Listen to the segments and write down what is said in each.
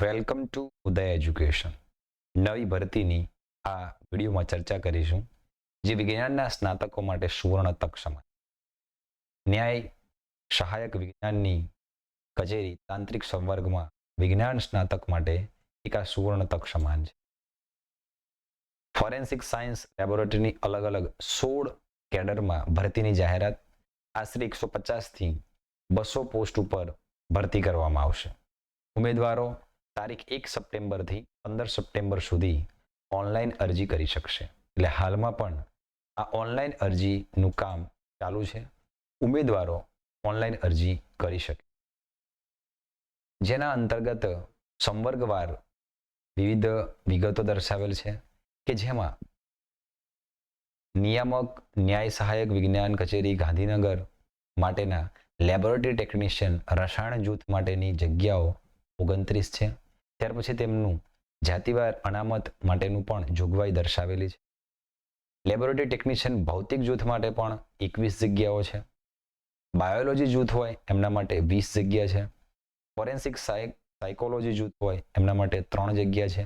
Welcome to Uday education. નવી ભરતીની આ વિડીયોમાં ચર્ચા કરીશું, જે વિજ્ઞાનના સ્નાતકો માટે સુવર્ણ તક સમાન. ન્યાય, સહાયક વિજ્ઞાનની કચેરી તાંત્રિક સંવર્ગમાં વિજ્ઞાન સ્નાતક માટે એક આ સુવર્ણ તક સમાન છે. ફોરેન્સિક સાયન્સ લેબોરેટરીની અલગ અલગ સોળ કેડરમાં ભરતીની જાહેરાત, આશરે એકસો પચાસથી બસો પોસ્ટ ઉપર ભરતી કરવામાં આવશે. ઉમેદવારો તારીખ એક સપ્ટેમ્બરથી પંદર સપ્ટેમ્બર સુધી ઓનલાઈન અરજી કરી શકશે. એટલે હાલમાં પણ આ ઓનલાઈન અરજીનું કામ ચાલુ છે. ઉમેદવારો ઓનલાઈન અરજી કરી શકે. જેના અંતર્ગત સંવર્ગવાર વિવિધ વિગતો દર્શાવેલ છે કે જેમાં નિયામક, ન્યાય સહાયક વિજ્ઞાન કચેરી ગાંધીનગર માટેના લેબોરેટરી ટેકનિશિયન રસાયણ જૂથ માટેની જગ્યાઓ ઓગણત્રીસ છે. ત્યાર પછી તેમનું જાતિવાર અનામત માટેનું પણ જોગવાઈ દર્શાવેલી છે. લેબોરેટરી ટેકનિશિયન ભૌતિક જૂથ માટે પણ એકવીસ જગ્યાઓ છે. બાયોલોજી જૂથ હોય, એમના માટે વીસ જગ્યા છે. ફોરેન્સિક સાયકોલોજી જૂથ હોય, એમના માટે ત્રણ જગ્યા છે.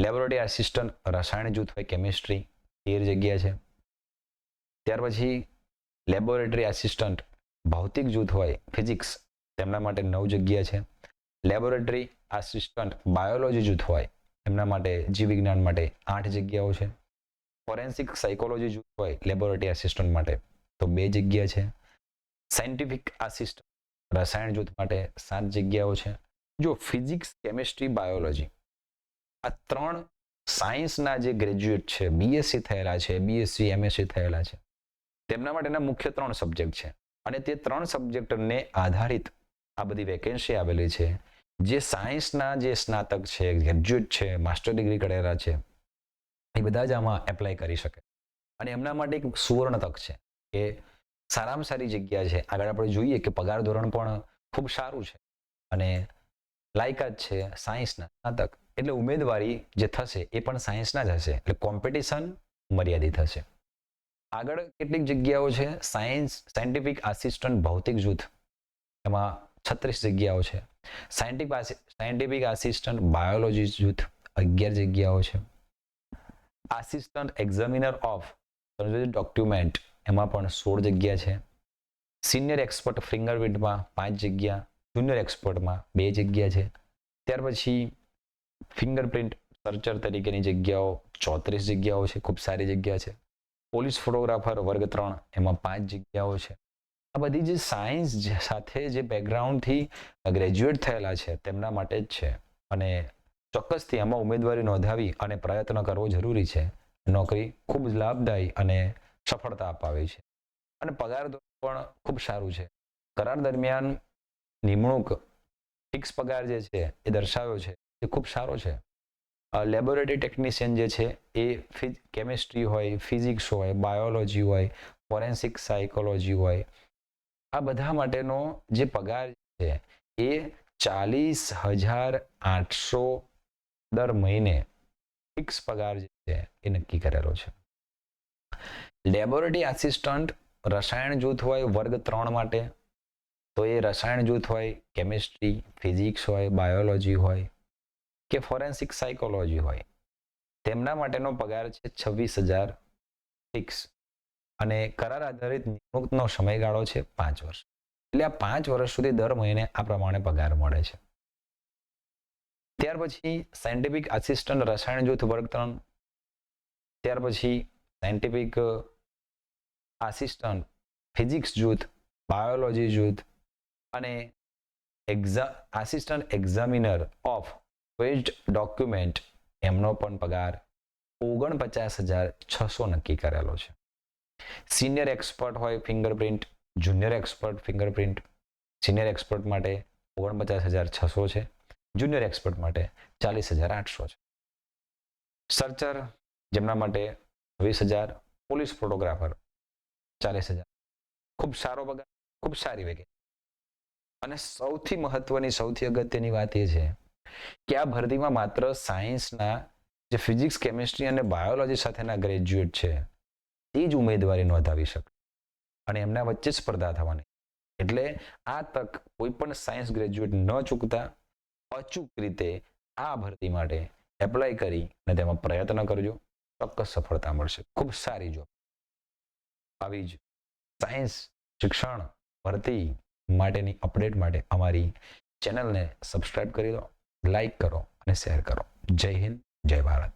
લેબોરેટરી આસિસ્ટન્ટ રસાયણ જૂથ હોય કેમિસ્ટ્રી તેર જગ્યા છે. ત્યાર પછી લેબોરેટરી આસિસ્ટન્ટ ભૌતિક જૂથ હોય ફિઝિક્સ તેમના માટે નવ જગ્યા છે. લેબોરેટરી આસિસ્ટન્ટ બાયોલોજી જૂથ હોય, એમના માટે જીવ વિજ્ઞાન માટે આઠ જગ્યાઓ છે. ફોરેન્સિક સાયકોલોજી જૂથ હોય, લેબોરેટરી આસિસ્ટન્ટ માટે તો બે જગ્યા છે. સાયન્ટિફિક આસિસ્ટન્ટ રસાયણ જૂથ માટે સાત જગ્યાઓ છે. જો ફિઝિક્સ, કેમિસ્ટ્રી, બાયોલોજી આ ત્રણ સાયન્સના જે ગ્રેજ્યુએટ છે બીએસસી થયેલા છે બીએસસી એમએસસી થયેલા છે, તેમના માટેના મુખ્ય ત્રણ સબ્જેક્ટ છે. અને તે ત્રણ સબ્જેક્ટને આધારિત આ બધી વેકેન્સી આવેલી છે. જે સાયન્સના જે સ્નાતક છે ગ્રેજ્યુએટ છે માસ્ટર ડિગ્રી કરેલા છે, એ બધા જ આમાં એપ્લાય કરી શકે. અને એમના માટે એક સુવર્ણ તક છે કે સારામાં સારી જગ્યા છે. આગળ આપણે જોઈએ કે પગાર ધોરણ પણ ખૂબ સારું છે અને લાયકાત છે સાયન્સના સ્નાતક. એટલે ઉમેદવારી જે થશે એ પણ સાયન્સના જ હશે. એટલે કોમ્પિટિશન મર્યાદિત હશે. આગળ કેટલીક જગ્યાઓ છે. સાયન્સ સાયન્ટિફિક આસિસ્ટન્ટ ભૌતિક જૂથ. એમાં છત્રીસ જગ્યાઓ છે. સાયન્ટિફિક સાયન્ટિફિક આસિસ્ટન્ટ બાયોલોજી જૂથ અગિયાર જગ્યાઓ છે. આસિસ્ટન્ટ એક્ઝામિનર ઓફ ડોક્યુમેન્ટ એમાં પણ સોળ જગ્યા છે. સિનિયર એક્સપર્ટ ફિંગરપ્રિન્ટમાં પાંચ જગ્યા જુનિયર એક્સપર્ટમાં બે જગ્યા છે. ત્યાર પછી ફિંગરપ્રિન્ટ સર્ચર તરીકેની જગ્યાઓ ચોત્રીસ જગ્યાઓ છે, ખૂબ સારી જગ્યા છે. પોલીસ ફોટોગ્રાફર વર્ગ ત્રણ, એમાં પાંચ જગ્યાઓ છે. આ બધી જે સાયન્સ સાથે જે બેકગ્રાઉન્ડથી ગ્રેજ્યુએટ થયેલા છે, તેમના માટે જ છે. અને ચોક્કસથી આમાં ઉમેદવારી નોંધાવી અને પ્રયત્ન કરવો જરૂરી છે. નોકરી ખૂબ જ લાભદાયી અને સફળતા અપાવે છે. અને પગાર પણ ખૂબ સારું છે. કરાર દરમિયાન નિમણૂક ફિક્સ પગાર જે છે એ દર્શાવ્યો છે એ ખૂબ સારો છે. લેબોરેટરી ટેકનિશિયન જે છે એ કેમિસ્ટ્રી હોય ફિઝિક્સ હોય બાયોલોજી હોય ફોરેન્સિક સાયકોલોજી હોય આ બધા માટેનો જે પગાર છે એ ચાલીસ હજાર આઠસો દર મહિને ફિક્સ પગાર જે છે એ નક્કી કરેલો છે. લેબોરેટરી આસિસ્ટન્ટ રસાયણ જૂથ હોય વર્ગ ત્રણ માટે, તો એ રસાયણ જૂથ હોય કેમિસ્ટ્રી ફિઝિક્સ હોય બાયોલોજી હોય કે ફોરેન્સિક સાયકોલોજી હોય, તેમના માટેનો પગાર છે છવ્વીસ હજાર ફિક્સ અને કરાર આધારિત નિમણૂકનો સમયગાળો છે પાંચ વર્ષ. એટલે આ પાંચ વર્ષ સુધી દર મહિને આ પ્રમાણે પગાર મળે છે. ત્યાર પછી સાયન્ટિફિક આસિસ્ટન્ટ રસાયણ જૂથ વર્ગ ત્રણ. ત્યાર પછી સાયન્ટિફિક આસિસ્ટન્ટ ફિઝિક્સ જૂથ બાયોલોજી જૂથ અને એક્ઝા assistant examiner of west document એમનો પણ પગાર ઓગણપચાસ હજાર છસો નક્કી કરેલો છે. સિનિયર એક્સપર્ટ હોય fingerprint junior expert fingerprint senior expert માટે ઓગણપચાસ હજાર છસો છે. જુનિયર એક્સપર્ટ માટે ચાલીસ હજાર આઠસો છે. સર્ચર જેમના માટે વીસ હજાર. પોલીસ ફોટોગ્રાફર ચાલીસ હજાર. ખૂબ સારો પગાર ખૂબ સારી વેગે. અને સૌથી મહત્વની, સૌથી અગત્યની વાત એ છે કે આ ભરતીમાં માત્ર સાયન્સના જે ફિઝિક્સ કેમિસ્ટ્રી અને બાયોલોજી સાથેના ગ્રેજ્યુએટ છે. તે જ ઉમેદવારી નોંધાવી શકે. અને એમના વચ્ચે સ્પર્ધા થવાની. એટલે આ તક કોઈ પણ સાયન્સ ગ્રેજ્યુએટ ન ચૂકતા. અચૂક રીતે આ ભરતી માટે એપ્લાય કરી અને તેમાં પ્રયત્ન કરજો. ચોક્કસ સફળતા મળશે. ખૂબ સારી જોબ આવી જ સાયન્સ શિક્ષણ, ભરતી માટેની અપડેટ માટે અમારી ચેનલને સબસ્ક્રાઇબ કરી દો લાઈક કરો અને શેર કરો. જય હિન્દ, જય ભારત.